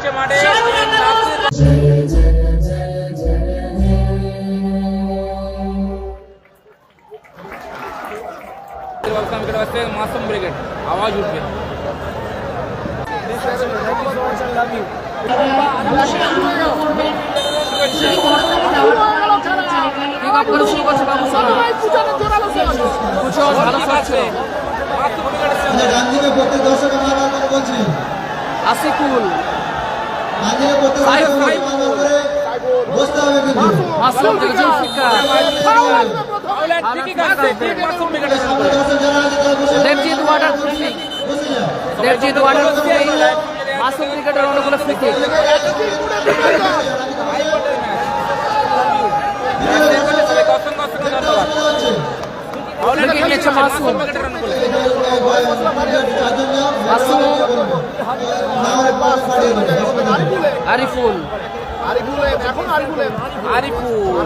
হচ্ছে মাঠে। মাসম ব্রিগেড আওয়াজ উঠবে। আসিকুল দেবজিৎ ওয়াটার যান দেবজিৎ ওয়াটার প্রুফিং মাসুম ক্রিকেটের অনুকূলে ফ্রি কিক ধন্যবাদ হলে পাস পাঠিয়ে দেবে আরিফুল। আরিফুল।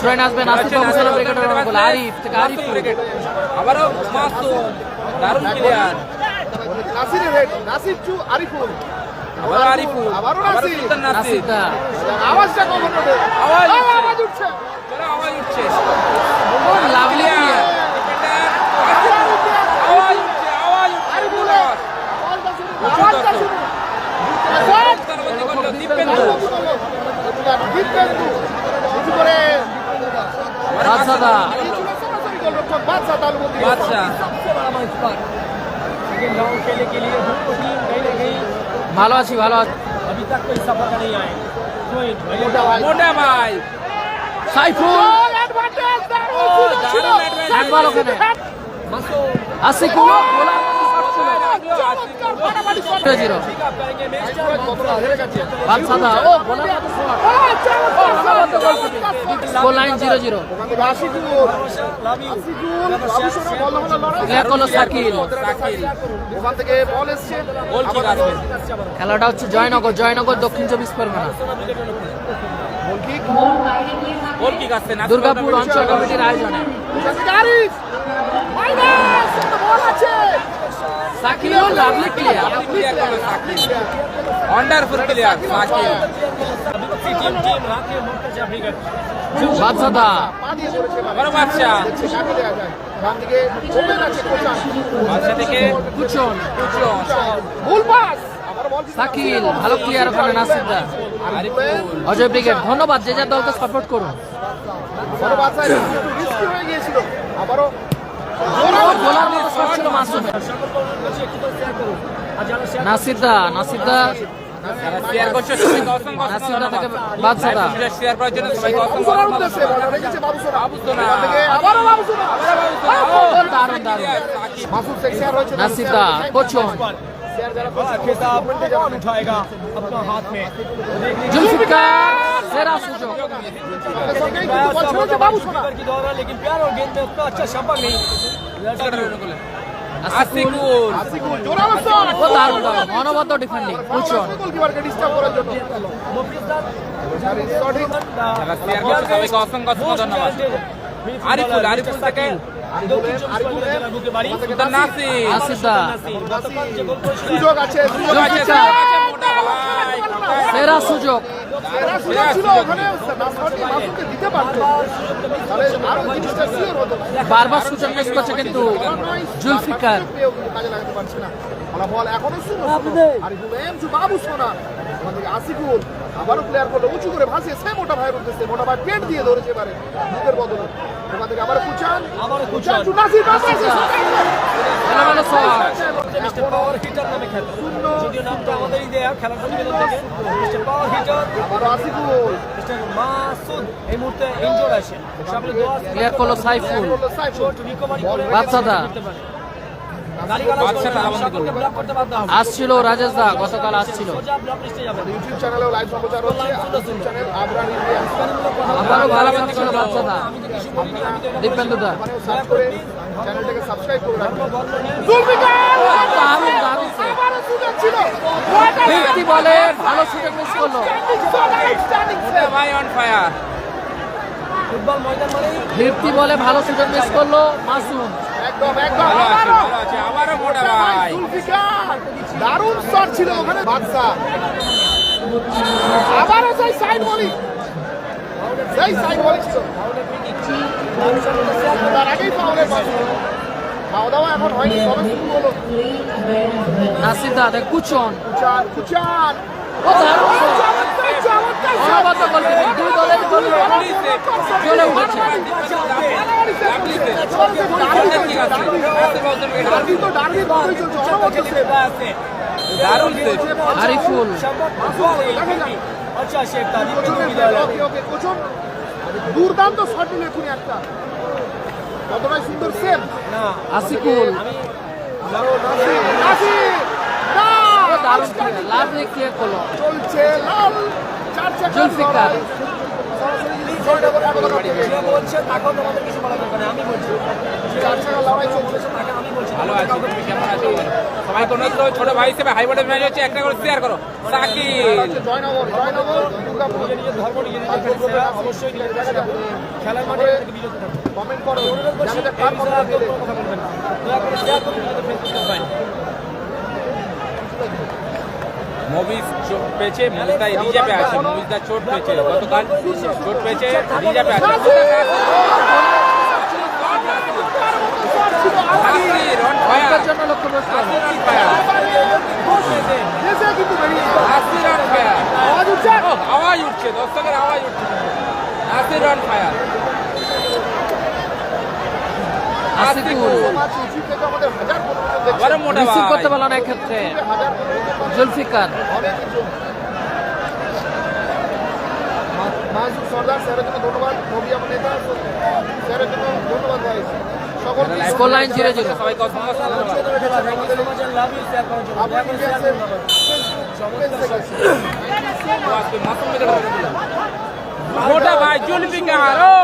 ট্রেন বাবু সারা ব্রিগেডের অনুকূলে আরিফ থেকে ব্রিগেড আবারও দারুণ প্লেয়ার নাসিরের হেড নাসির টু আরিফুল। আবারও আরিফুল আবারও নাসির। নাসির। আওয়াজটা কখন আওয়াজ। আওয়াজ উঠছে লাভলি প্লেয়ার আওয়াজ উঠছে আওয়াজ উঠছে আরিফুলের আওয়াজটা শুনুন আওয়াজটা শুনুন তারপরে করল দীপেন্দ্র দীপেন্দু উঁচু করে বাদশাদা সরাসরি গোলরক্ষক বাদশা তালুবন্দি বাদশাহ ভালো আছি ভালো আছি। মোটা ভাই সাইফুল। হ্যান্ড বল ওখানে। আসিকুল। জিরো ও জিরো জিরো খেলাটা হচ্ছে জয়নগর। জয়নগর দক্ষিণ চব্বিশ পরগনা। দুর্গাপুর অঞ্চল কমিটির আয়োজনে। Sakil lovely Shakil wonderful player Shakil বাদশাদা Ariful Ajay brigade, ধন্যবাদ, যে যার দলকে সাপোর্ট করুন। বড় আবারও বোলার মতো শট ছিল মাসুমের নাসিরদা নাসিরদা যারা শেয়ার করছে সবাইকে অসংখ্য অসংখ্য নাসিরদা থেকে ধন্যবাদ বাদশাদা ভিডিও শেয়ার করার জন্য সবাইকে অসংখ্য বাবুসোনার অসংখ্য উদ্দেশ্যে বল রেখেছে বাবুসোনা বাবুসোনা। ওখান থেকে আবারও বাবুসোনা দারুণ দারুণ মাসুদ শেখ শেয়ার হয়েছে নাসিরদা কোচন শেয়ার যারা করছে खिताब जवान उठाएगा अपना हाथ में জুলফিকার সেরা সুযোগ সঙ্গে কিন্তু বল ছেড়েছে বাবুসোনা की दौरा लेकिन प्यार और गेंद में उतना अच्छा छापा नहीं আসিকুল আসিকুল আসিকুল জোরালো শট ও দারুণ দারুণ অনবদ্য ডিফেন্ডিং কুচন গোলকিপারকে ডিস্টার্ব করার জন্য সঠিক যারা শেয়ার করছে সবাইকে অসংখ্য অসংখ্য ধন্যবাদ আরিফুল আরিফুল ভাই। সেরা সুযোগ বারবার সুযোগ মিস করছে কিন্তু জুলফিকার কাজে লাগাতে পারছে না ফলাফল এখনও শূন্য আরিফুল এমসু বাবু সোনা আসিফুল আবারও প্লেয়ার করল উঁচু করে ভাসিয়ে সে মোটা ভাইয়ের উদ্দেশ্যে মোটা ভাই পেট দিয়ে ধরেছে এবারে বুকের বদলে। ওখান থেকে আবার কুচান আবারও কুচান। নাসির নাসির আসছিল রাজেশ দা গতকাল আসছিল। আবারও ভালো ছিল বাদশাদা দীপেন্দু দা। বলে ভালো সুযোগ মিস করল। মোটা ভাই অন ফায়ার ফুটবল ময়দান ফিফটি বলে ভালো সুযোগ মিস করল মাসুম। একদম একদম। আবারও আবারও। মোটা ভাই। দারুণ শট ছিল ওখানে বাদশা আবারও সেই সাইড বলি সেই সাইড বলি ছিল। তার আগেই ফাউলের পাশে খাওয়া দাওয়া এখন হয়নি তবে শুরু হলো। নাসির দা কুচন। কুচান কুচান। ও দারুণ দুই দলের উঠেছে আরিফুল আচ্ছা দুর্দান্ত শট নিল এখনই একটা কতটাই সুন্দর সেভ না আসিকুল করল? চলছে লাল ছোট ভাই হিসেবে হাই বোর্ডের ম্যাচ হচ্ছে একটা করে শেয়ার করো সাকিব হচ্ছে জয়নগর জয়নগর দুর্গাপুর মুভিজ চোট পেয়েছে মুভিজদা রিজার্ভে আছে মুভিজদা চোট পেয়েছে গতকাল চোট পেয়েছে রিজার্ভে আছে। আওয়াজ উঠছে ও, আওয়াজ উঠছে দর্শকের আওয়াজ উঠছে। Nasir on fire। আসিকুল থেকে আমাদের হাজার রিসিভ করতে পারল না এক্ষেত্রে। জুলফিকার। অনেক কিছু। মা- মাসুদ সর্দার স্যারের জন্য ধন্যবাদ। নবী আমার নেতা স্যারের জন্য ধন্যবাদ। ভাই স্কোর লাইন জিরো সবাইকে মোটা ভাই জুলফিকার ও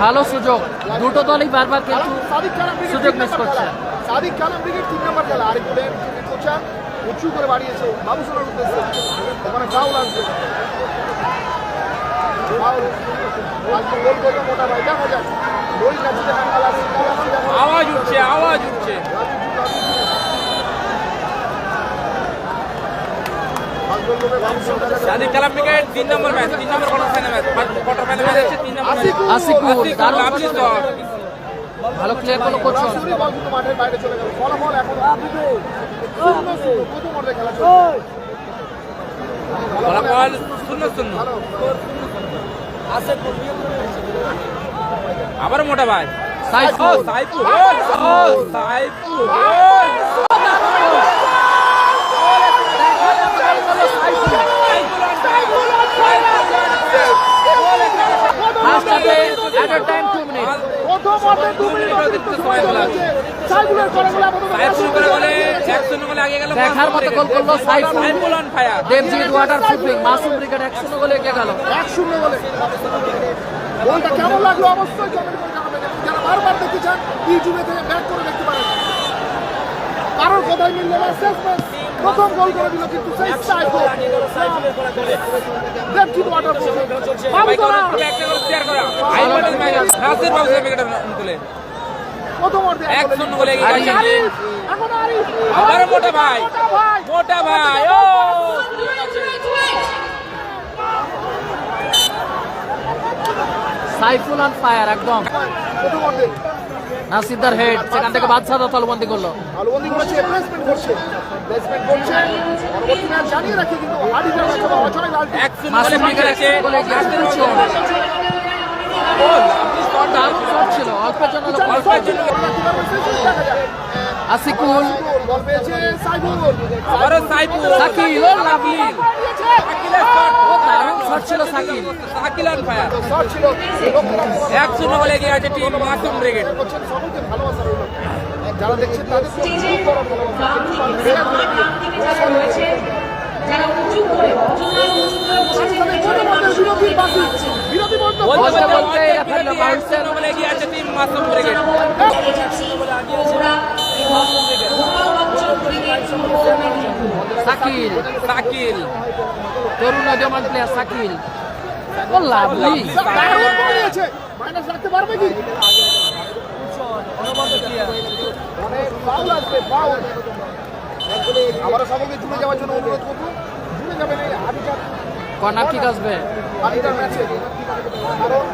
ভালো সুযোগ। দুটো দলই বারবার কিন্তু সুযোগ মিস করছে। সাদিক খান ব্রিগেড তিন নম্বর খেলা আরিফ বলেন উঁচু করে বাড়িয়েছে। বাবু সোনার উদ্দেশ্যে। ওখানে ফাউল আসবে আওয়াজ উঠছে আওয়াজ উঠছে। সাদিক কালাম ক্রিকেট তিন নম্বর ম্যাচ তিন নম্বর quarter final match quarter final match হচ্ছে তিন নম্বর ম্যাচ আসিকুল। আসিকুল দারুণ লাভলি সুযোগ। শট ভালো ক্লিয়ার করল কোচন সরাসরি বল কিন্তু মাঠের বাইরে চলে গেল ফলাফল এখন শূন্য শূন্য প্রথম অর্ধে খেলা চলছে ফলাফল শূন্য শূন্য ভালো আবারও মোটা ভাই সাইফুল সাইফুল ও সাইফুল ফার্স্ট হাফে at a time two minute প্রথম অর্ধে দু মিনিট অতিরিক্ত সময় চলেছে সাইফুলের আপাতত সাইফুল করে বলে এক শূন্য গোলে আগে গেল দেখার মতো গোল করল Saiful. Saiful on fire Debjit waterproofing Masum brigade এক শূন্য গোলে এগিয়ে গেল। এক শূন্য বলে বলটা কেমন লাগল? অবশ্যই কমেন্ট করে জানাবেন। যারা বারবার দেখতে চান ইউটিউবে থেকে ব্যাক করে দেখতে পারেন। কারোর কথাই মিললে না। শেষ ম্যাচ প্রথম গোল করে দিল কিন্তু সেই সাইফুল। ওয়াটার প্রথম অর্ধে এক শূন্য গোলে আবারও মোটা ভাই। মোটা ভাই। মোটা ভাই ও। সাইফুল অন ফায়ার একদম। প্রথম অর্ধে। নাসিদার হেড সেখান থেকে বাদশাহ তলবন্দি করল। ভালোবন্দি করেছে প্লেসমেন্ট করছে প্লেসমেন্ট করছে। পরবর্তী ম্যাচ জানিয়ে রাখি কিন্তু হাডিজের ম্যাচে বা অচয় লালটি এক শূন্য মাসুম এগিয়ে নাসির গেছে। বাবু শট দারুণ শট ছিল অল্পের জন্য। অল্পের জন্য আসিকুল বল পেয়েছে সাইফুল। আবারও সাইফুল। সাকিল লাভলি সাকিলের শট ও দারুণ শট ছিল সাকিল সাকিল অন ফায়ার। এক শূন্য গোলে এগিয়ে আছে টিম মাসুম ব্রিগেড। ভালোবাসা যারা দেখছেন তাদের গোলে এগিয়ে আছে টিম মাসুম ব্রিগেড। সাকিল সাকিল। তরুণ নজমান প্লেয়ার সাকিল। লাভলি যাওয়ার জন্য অনুরোধ করব জুড়ে যাবেন এই কর্নার কিক আসবে। ম্যাচে কারণ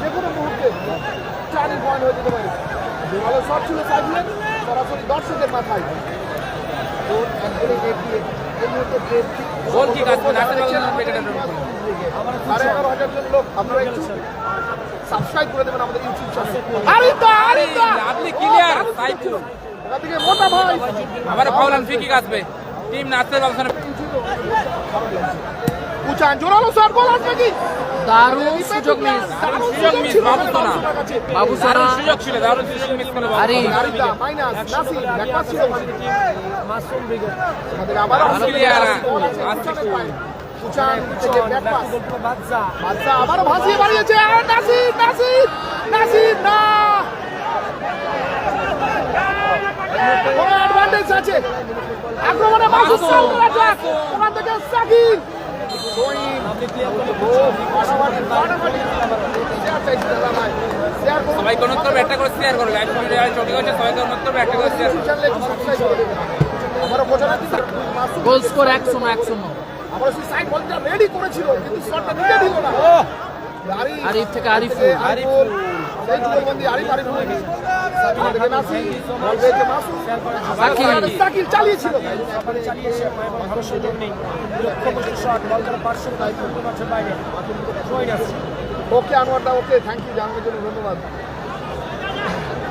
যে কোনো মুহূর্তে টার্নিং পয়েন্ট হয়ে যেতে পারে। ভালো ছিল সাইকেলের সরাসরি দর্শকের মাথায়। সাড়ে এগারো হাজার জন লোক আপনারা একটু সাবস্ক্রাইব করে দেবেন আমাদের ইউটিউব চ্যানেল আরিদা আরিদা ক্লিয়ার সাইফুল। মোটা ভাই। আবার ফাউলান ফ্রি আসবে। টিম নাসির বাবুসানের উচান জোরালো শট বল আসবে কি দারুণ সুযোগ মিস দারুণ সুযোগ মিস, বাবু সোনা। বাবু সোনা। সুযোগ ছিল দারুণ সুযোগ মিস করল আরে। মাইনাস নাসির ব্যাকপাস ছিল মাসুম ব্রিগেড আমাদের আবার খুব। পায়ে। উচান থেকে ব্যাকপাস বাদশা ভাসিয়ে বাড়িয়েছে। আর নাসির নাসির নাসির না। বড় অ্যাডভান্টেজ আছে। আক্রমণে সালমান ওখান থেকে সাকিব। সবাই কোন উত্তর একটা করে শেয়ার করো লাইভ ভিডিও চলে গেছে সবাই কোন উত্তর একটা করে শেয়ার গোল স্কোর এক শূন্য এক শূন্য আমরা সেই সাইড বলটা রেডি করেছিল কিন্তু শটটা দিতে দিল না আরিফ আরিফ থেকে আরিফুল আরিফুল সেই আরিফ আরিফ সাকিব। চালিয়েছিল। চালিয়েছে ভালো সুযোগ নেই লক্ষ্য বসে শট বল করা পার্শ্ব মাঠের বাইরে ওকে আনোয়ারদা ওকে থ্যাংক ইউ জানানোর জন্য ধন্যবাদ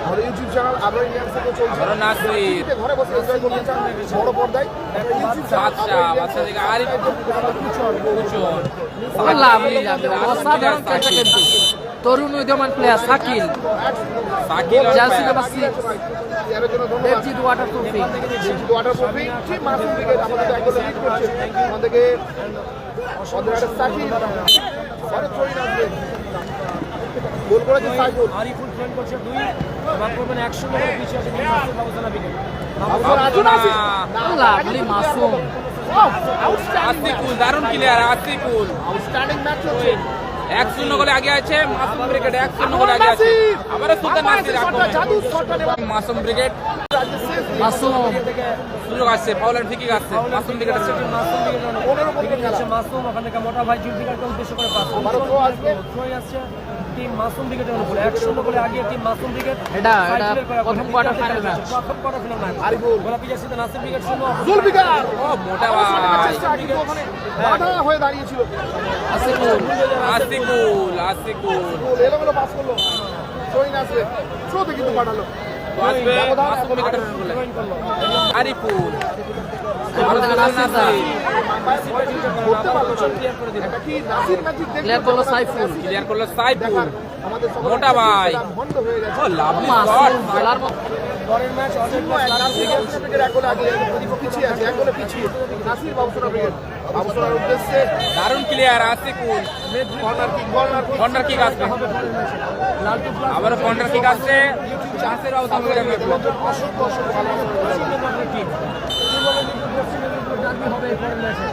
আমাদের ইউটিউব চ্যানেল আবার ইন্ডিয়ান থেকে চলছে। ঘরে বসে এনজয় করতে চান বড় পর্দায় ইউটিউব কিন্তু তরুণ উদীয়মান player Sakil on jersey. Number six এর জন্য ধন্যবাদ Debjit waterproofing waterproofing team Masum brigade আমাদের এক লিড করছে আমাদেরকে অদ্রাটা সাকিব আরে থ্রোইন আসবে গোল করেছে সাইফুল। আরিফুল ফ্রেন্ড করছে দুই। এবার করবেন একশো নম্বর পিছিয়ে আছে মাসুম বাবুসানা ব্রিগেড আবুল আজুন আসি লাভলি মাসুম। দারুণ আউটস্ট্যান্ডিং ম্যাচ চলছে এক শূন্য গোলে আগে আছে মাসুম ব্রিগেড এক শূন্য গোলে আগে আছে। আবারও সুলতান নাসির মাসুম ব্রিগেড। মাসুম সুযোগ আসছে ফাউলার ফ্রি আসছে। মাসুম ব্রিগেড আছে মাসুম ওখান থেকে মোটা ভাই জুলফিকারকে উদ্দেশ্য করে পাস আসছে। টিম মাসুম ব্রিগেডের উপরে এক শূন্য করে আগে টিম মাসুম ব্রিগেড এটা এটা প্রথম কোয়ার্টার ফাইনাল ম্যাচ প্রথম কোয়ার্টার ফাইনাল ম্যাচ আরিফুল। গোলাপি জার্সিতে নাসিম ব্রিগেড শূন্য জুলফিকার ও মোটা ভাই। ওখানে বাধা হয়ে দাঁড়িয়েছিল। আসিকুল আসিকুল আসিকুল এলোমেলো পাস করল। থ্রোইন আসবে থ্রোতে কিন্তু পাঠালো। আসবে মাসুম ব্রিগেডের গোলে জয়েন করল। আরিফুল। ক্লিয়ার করল সাইফুল। ক্লিয়ার করল সাইফুল। মোটা ভাই। বন্ধ হয়ে গেছে। ও লাভলি শট খেলার পরের ম্যাচ অজয় এক নাসির বাবুসোনা ব্রিগেড এক গোলে আগে প্রদীপ পিছিয়ে আছে এক গোলে পিছিয়ে। নাসির বাবুসোনা ব্রিগেড বাবুসোনার উদ্দেশ্যে দারুণ clear Asikul corner kick corner kick corner kick আসবে। আবারও কর্নার কিক আসছে। চান্সের অসংখ্য অসংখ্য ডাকবি হবে এই পরের ম্যাচে!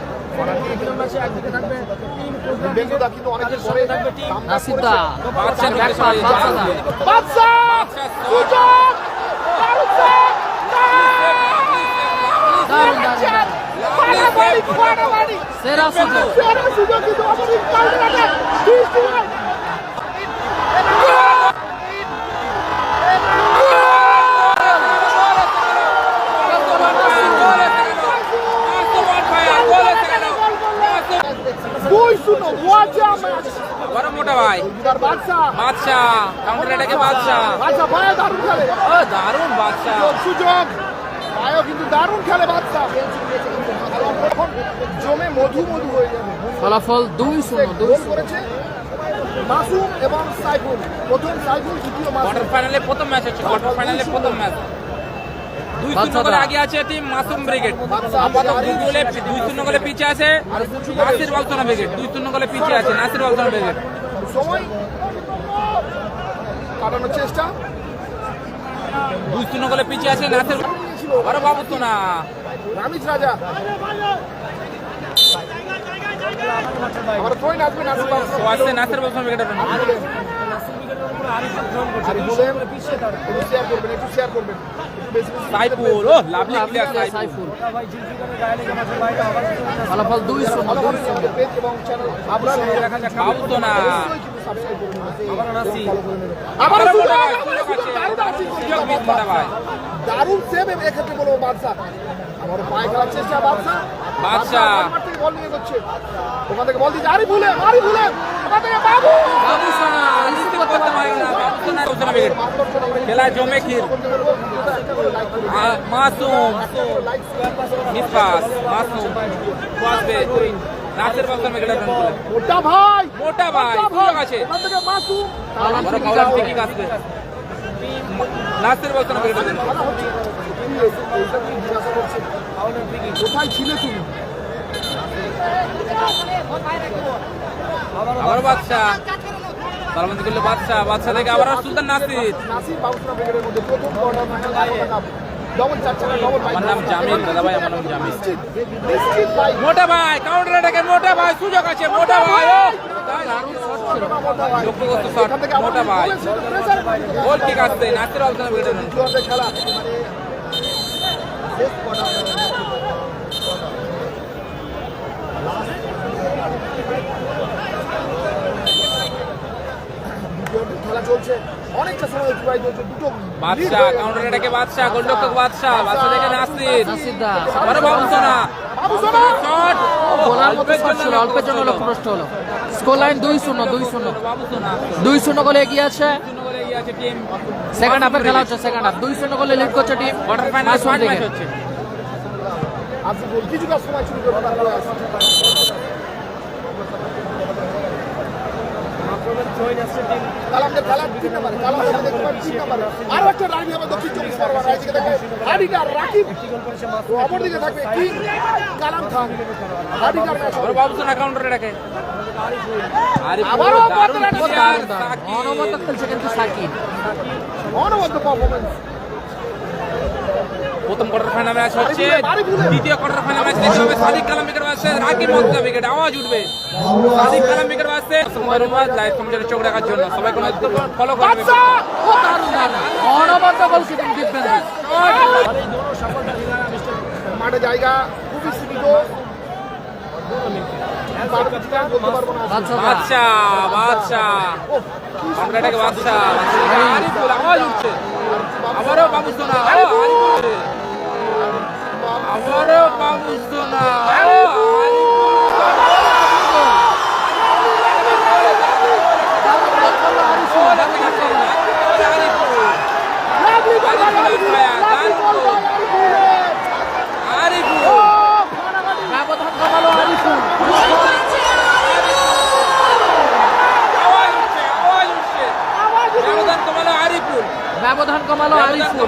সেরা সুযোগ। সেরা সুযোগ কিন্তু অপোজিট কাউন্টার অ্যাটাক দুই শূন্য বড় মোটা ভাই। বাদশা বাদশা কাউন্টার এটাকে বাদশা বাদশা পায়ে দারুণ খেলে। ও দারুণ বাদশা সুযোগ, পায়েও কিন্তু দারুণ খেলে বাদশা জমে মধু মধু হয়ে যাবে। ফলাফল দুই শূন্য দুই করেছে মাসুম এবং সাইফুল। প্রথম সাইফুল দ্বিতীয় মাসুম। কোয়ার্টার ফাইনালে প্রথম ম্যাচ হচ্ছে কোয়ার্টার ফাইনালে প্রথম ম্যাচ দুই শূন্য করে আগে আছে টিম মাসুম ব্রিগেড আপাতত দুই গোলে দুই শূন্য গোলে পিছিয়ে আছে নাসির বালসোনা ব্রিগেড দুই শূন্য গোলে পিছিয়ে আছে নাসির বালসোনা ব্রিগেড সময়। কাটানোর চেষ্টা। দুই শূন্য গোলে পিছিয়ে আছে নাসের। আবারও বাবু সোনা রামিজ রাজা। আবার থ্রোইন আসবে নাসির বাবু ও ফলাফল দুই। দারুণ সেভ এক্ষেত্রে বলব বাদশা। আমার পায়ে খেলার চেষ্টা বাদশা। বাদশা। মাঠ থেকে বল নিয়ে করছে ওখান থেকে বল দিচ্ছে। আরি ভুলে আরি ভুলে ওখান থেকে বাবু! বাবু সোনা রিসিভ করতে পারে না খেলা জমে মাসুম মাসুম মোটা ভাই! মোটা ভাই সুযোগ আছে। ওখান থেকে মাসুম। বড় কাউলার পিকিং আসবে নাসের বাবু সোনা উইকেটের জন্য খেলা হচ্ছে কি এইটা কি জিজ্ঞাসা করছে কোথায় ছিলে তুমি? আবার বাদশা তালবন্দি করলে বাদশা বাদশা থেকে আবার সুলতান নাসির। ভাই আমার নাম জামিল। মোটা ভাই কাউন্টার মোটা ভাই, সুযোগ আছে, মোটা ভাই মোটা ভাই। গোল কিক আসছে, নাসির আলতানা খেলা চলছে। অনেকটা সময় অতিবাহিত হচ্ছে। দুটো বাদশা কাউন্টার অ্যাটাকে বাদশা গোলরক্ষক বাদশা বাদশা থেকে নাসির নাসির। দা আবার বাবু সোনা বাবু সোনা! শট। বলার মতো শট ছিল অল্পের জন্য লক্ষ্য হলো। স্কোর লাইন দুই শূন্য দুই শূন্য। বাবু সোনা দুই শূন্য গোলে এগিয়ে আছে। শূন্য করে এগিয়ে আছে টিম। সেকেন্ড হাফে খেলা হচ্ছে সেকেন্ড হাফ দুই শূন্য গোলে লিড করছে টিম। কোয়ার্টার ফাইনাল ম্যাচ হচ্ছে। আজিজুল কিছুটা সময় শুরু করে তারপরে আসছে। আক্রমণ থ্রোইন আসছে টিম কালামদের খেলা তিন নাম্বারে, কালামদের দেখতে পাচ্ছি তিন নাম্বারে। আরও একটা রানি হবে দক্ষিণ চব্বিশ পরগনা, রাকিব, অপরদিকে থাকবে কিং, কালাম খান। অনবদ্য খেলছে কিন্তু সাকিব। অনবদ্য performance। প্রথম কোয়ার্টার ফাইনাল ম্যাচ হচ্ছে দ্বিতীয় কোয়ার্টার ফাইনাল ম্যাচ দেখতে হবে। সাদিক কালাম উইকেট বাজছে রাকিব উইকেট আওয়াজ উঠবে। সাদিক কালাম উইকেট বাজছে ধন্যবাদ লাইভ কমেন্টে চোখ রাখার জন্য। সবাই কোনো ফলো করবে। অনবদ্য গোল কিপিং ডিফেন্স মাঠে জায়গা খুবই সীমিত। আরিফুল আওয়াজ উঠছে। আবারও বাবু সোনা ও আরিফুল রে। আবারও বাবু সোনা ও আরিফুল গোল আছে কাছে না। ব্যবধান কমালো আরিফুল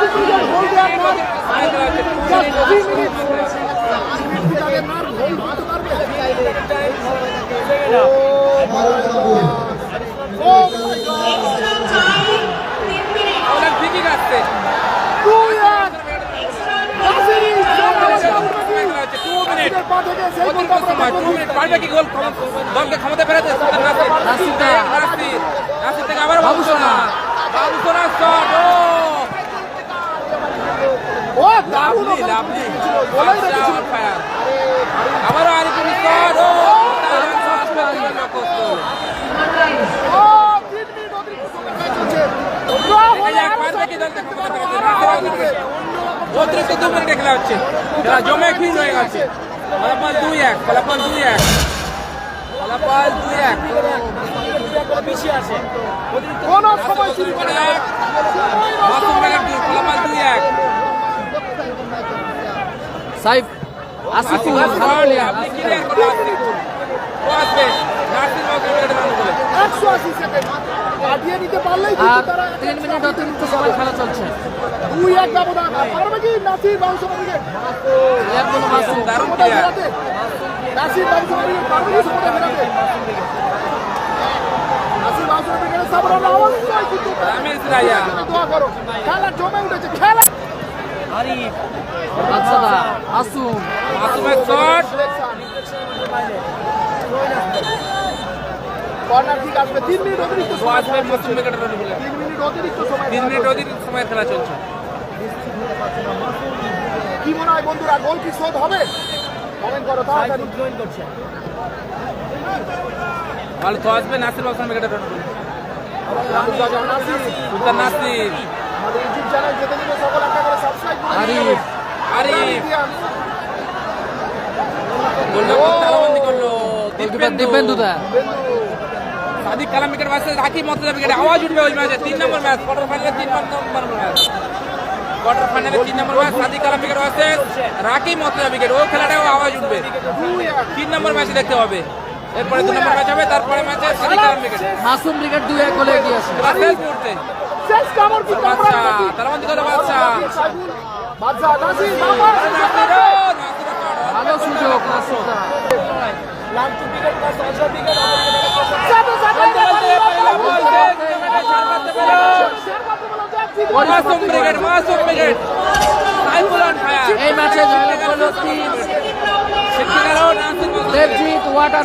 পারবে কি মন গোল দলকে ক্ষমতা ফেরাতে নাসির থেকে আবার বাবু Sona. Babu Sona shot O lovely lovely Badsha on fire। আবারও আরিফুল শট ও দেখা যাক পারবে কি দলকে ক্ষমতা ফেরাতে নাসির আলতানা অতিরিক্ত দু মিনিটে খেলা হচ্ছে খেলা জমে ক্ষীণ হয়ে গেছে ফলাফল দুই এক ফলাফল দুই এক ফলাফল দুই এক কোন সময় শুরু করে এক ফলাফল দুই এক সাইফ আসিফুল তিন মিনিট অতিরিক্ত সময় খেলা চলছে। দুই এক ব্যবধান। পারবে কি নাসির বাউন্স উইকেট প্লেয়ার কোনো মাসুম। দারুণ প্লেয়ার নাসির বাউন্স উইকেট পারবে কি সমতা ফেরাতে নাসির বাউন্স উইকেটের সাবরান অবশ্যই কিন্তু রামেশ রায়া দোয়া করো খেলা জমে উঠেছে। খেলা আরিফ বাদশাদা আসুম মাসুমের শট। কর্নার কিক আসবে। তিন মিনিট অতিরিক্ত ও সময় আসবে মাসুম ব্রিগেড রান করে তিন মিনিট অতিরিক্ত সময় তিন মিনিট অতিরিক্ত সময় খেলা চলছে। কি মনে হয় বন্ধুরা গোল কি শোধ হবে? কমেন্ট করো তাড়াতাড়ি। জয়েন করছে। ভালো তো আসবে নাসির বাবু ব্রিগেড রান করে নাসির নাসির। আমাদের ইউটিউব চ্যানেল যেতে যেতে সকল একটা করে সাবস্ক্রাইব করে আরিফ আরিফ। গোলটা তালাবন্দি করল। গোলকিপার দিব্যেন্দু। দা সাদিক কালাম উইকেট বাসে রাকি মতলব উইকেট আওয়াজ উঠবে ওই ম্যাচে। তিন নম্বর ম্যাচ কোয়ার্টার ফাইনালে তিন নম্বর ম্যাচ। কোয়ার্টার ফাইনালে তিন নম্বর ম্যাচ সাদিক কালাম উইকেট বাসে রাকি মতলব উইকেট ও খেলাটাও আওয়াজ উঠবে। তিন নম্বর ম্যাচে দেখতে হবে। এরপরে দু নম্বর ম্যাচ হবে তারপরে ম্যাচে সাদিক কালাম উইকেট মাসুম ব্রিগেড দুই এক গোলে এগিয়ে আছে মুহূর্তে। শেষ কামড় কি বাচ্চা তালাবন্দি করল বাচ্চা বাদশা নাসির নামার ভালো সুযোগ মাসুম দা Laltu wicket plus Ajay wicket সাথে সাথে Masum brigade Masum brigade. Saiful on fire. এই ম্যাচে জয় হলো তিন সেখানে নাসির দেবজিৎ ওয়াটার